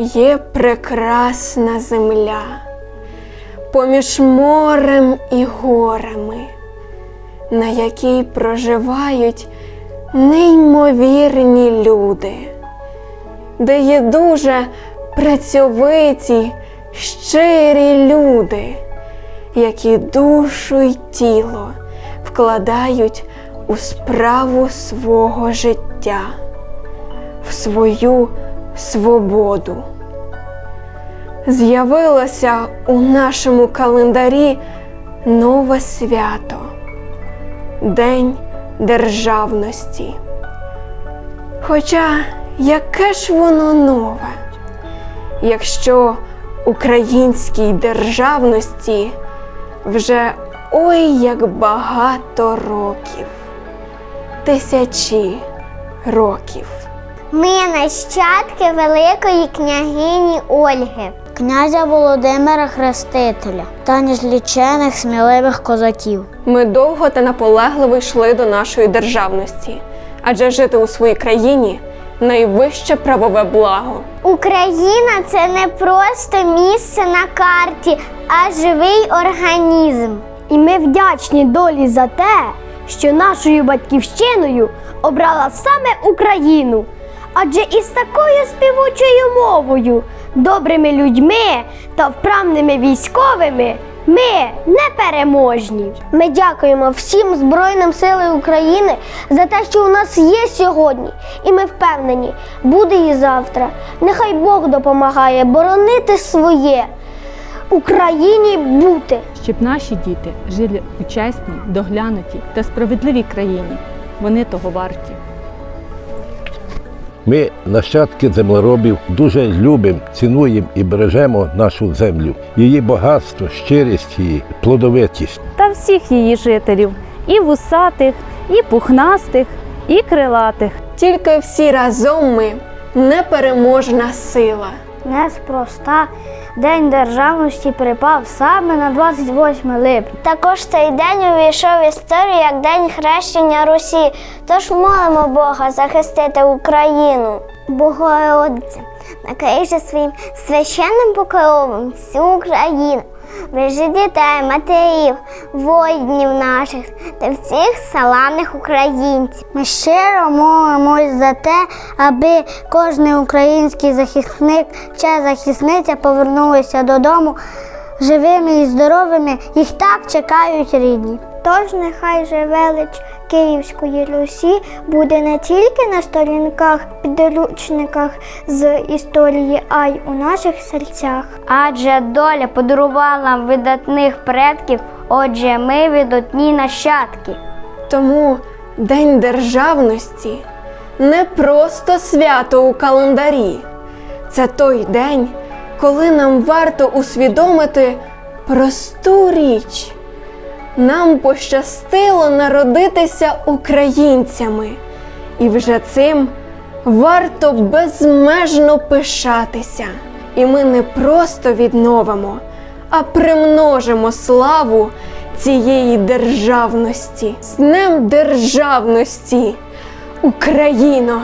Є прекрасна земля. Поміж морем і горами, на якій проживають неймовірні люди, де є дуже працьовиті, щирі люди, які душу й тіло вкладають у справу свого життя, в свою свободу. З'явилося у нашому календарі нове свято День Державності. Хоча яке ж воно нове, якщо українській державності вже ой як багато років, тисячі років. Ми нащадки великої княгині Ольги, князя Володимира Хрестителя та незлічених сміливих козаків. Ми довго та наполегливо йшли до нашої державності, адже жити у своїй країні найвище правове благо. Україна це не просто місце на карті, а живий організм. І ми вдячні долі за те, що нашою батьківщиною обрала саме Україну. Адже із такою співучою мовою, добрими людьми та вправними військовими ми непереможні. Ми дякуємо всім Збройним силам України за те, що у нас є сьогодні, і ми впевнені, буде і завтра. Нехай Бог допомагає боронити своє Україні бути. щоб наші діти жили у чесній, доглянутій та справедливій країні. Вони того варті. Ми, нащадки землеробів, дуже любимо, цінуємо і бережемо нашу землю, її багатство, щирість і плодовитість. та всіх її жителів, і вусатих, і пухнастих, і крилатих. Тільки всі разом ми непереможна сила. Неспроста День державності припав саме на 28 липня. Також цей день увійшов в історію як День хрещення Русі. Тож молимо Бога захистити Україну. Богородице, накрий же своїм священним покровом всю Україну. Бережи дітей, матерів, воїнів наших та всіх саланих українців. Ми щиро молимось за те, аби кожен український захисник чи захисниця повернулися додому живими і здоровими. Їх так чекають рідні. Тож нехай же велич Київської Русі буде не тільки на сторінках, підручниках з історії, а й у наших серцях. Адже доля подарувала видатних предків, отже, ми видатні нащадки. Тому День державності не просто свято у календарі. Це той день, коли нам варто усвідомити просту річ. Нам пощастило народитися українцями, і вже цим варто безмежно пишатися. І ми не просто відновимо, а примножимо славу цієї державності. З Днем державності, Україно!